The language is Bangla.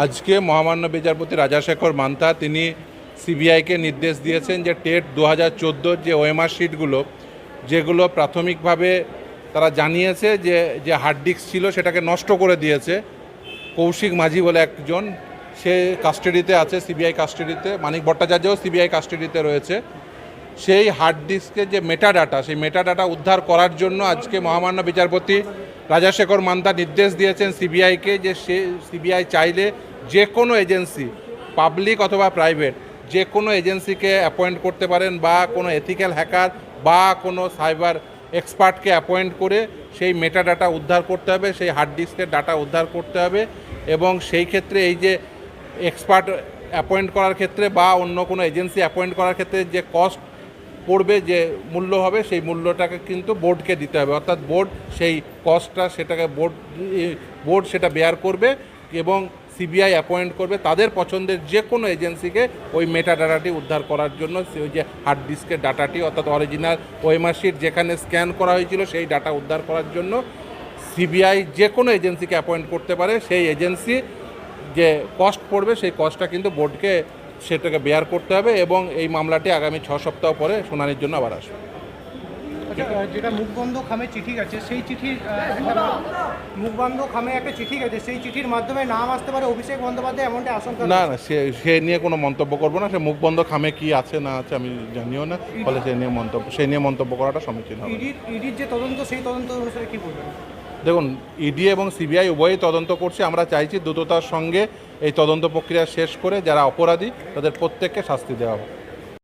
আজকে মহামান্য বিচারপতি রাজাশেখর মান্তা, তিনি সিবিআইকে নির্দেশ দিয়েছেন যে টেট দু হাজার চোদ্দোর যে ওএমআর শিটগুলো, যেগুলো প্রাথমিকভাবে তারা জানিয়েছে যে যে হার্ড ডিস্ক ছিল সেটাকে নষ্ট করে দিয়েছে। কৌশিক মাঝি বলে একজন, সে কাস্টাডিতে আছে, সিবিআই কাস্টাডিতে মানিক ভট্টাচার্যও সিবিআই কাস্টাডিতে রয়েছে। সেই হার্ড ডিস্কের যে মেটা ডাটা সেই মেটা ডাটা উদ্ধার করার জন্য আজকে মহামান্য বিচারপতি রাজাশেখর মান্তা নির্দেশ দিয়েছেন সিবিআইকে যে সে সিবিআই চাইলে যে কোনো এজেন্সি পাবলিক অথবা প্রাইভেট যে কোনো এজেন্সিকে অ্যাপয়েন্ট করতে পারেন বা কোনো এথিক্যাল হ্যাকার বা কোনো সাইবার এক্সপার্টকে অ্যাপয়েন্ট করে সেই মেটা ডাটা উদ্ধার করতে হবে, সেই হার্ড ডিস্কের ডাটা উদ্ধার করতে হবে এবং সেই ক্ষেত্রে এই যে এক্সপার্ট অ্যাপয়েন্ট করার ক্ষেত্রে বা অন্য কোনো এজেন্সি অ্যাপয়েন্ট করার ক্ষেত্রে যে কস্ট পড়বে যে মূল্য হবে, সেই মূল্যটাকে কিন্তু বোর্ডকে দিতে হবে। অর্থাৎ বোর্ড সেই কস্টটা সেটাকে বোর্ড বোর্ড সেটা বেয়ার করবে এবং সিবিআই অ্যাপয়েন্ট করবে তাদের পছন্দের যে কোনো এজেন্সিকে ওই মেটা ডাটাটি উদ্ধার করার জন্য ওই যে হার্ড ডিস্কের ডাটাটি অর্থাৎ অরিজিনাল ওএমআর শিট যেখানে স্ক্যান করা হয়েছিল, সেই ডাটা উদ্ধার করার জন্য সিবিআই যে কোনো এজেন্সিকে অ্যাপয়েন্ট করতে পারে, সেই এজেন্সি যে কস্ট পড়বে, সেই কস্টটা কিন্তু বোর্ডকে সেটাকে বেয়ার করতে হবে এবং এই মামলাটি আগামী ছ সপ্তাহ পরে শুনানির জন্য আবার আসবে। আচ্ছা, যেটা মুখবন্ধ খামে চিঠি গেছে সেই চিঠির মুখবন্ধ? খামে একটা চিঠি গেছে সেই চিঠির মাধ্যমে নাম আসতে পারে অভিষেক বন্দ্যোপাধ্যায় এমনটা আশঙ্কা না না সে সে নিয়ে কোনো মন্তব্য করব না সে মুখবন্ধ খামে কি আছে না আছে আমি জানিও না ফলে সে নিয়ে মন্তব্য সেই নিয়ে মন্তব্য করাটা সমীচীন হবে ইডির যে তদন্ত সেই তদন্ত অনুসারে কি বলবেন? দেখুন ইডি এবং সিবিআই উভয়ই তদন্ত করছে। আমরা চাইছি দ্রুততার সঙ্গে এই তদন্ত প্রক্রিয়া শেষ করে যারা অপরাধী, তাদের প্রত্যেককে শাস্তি দেওয়া হোক।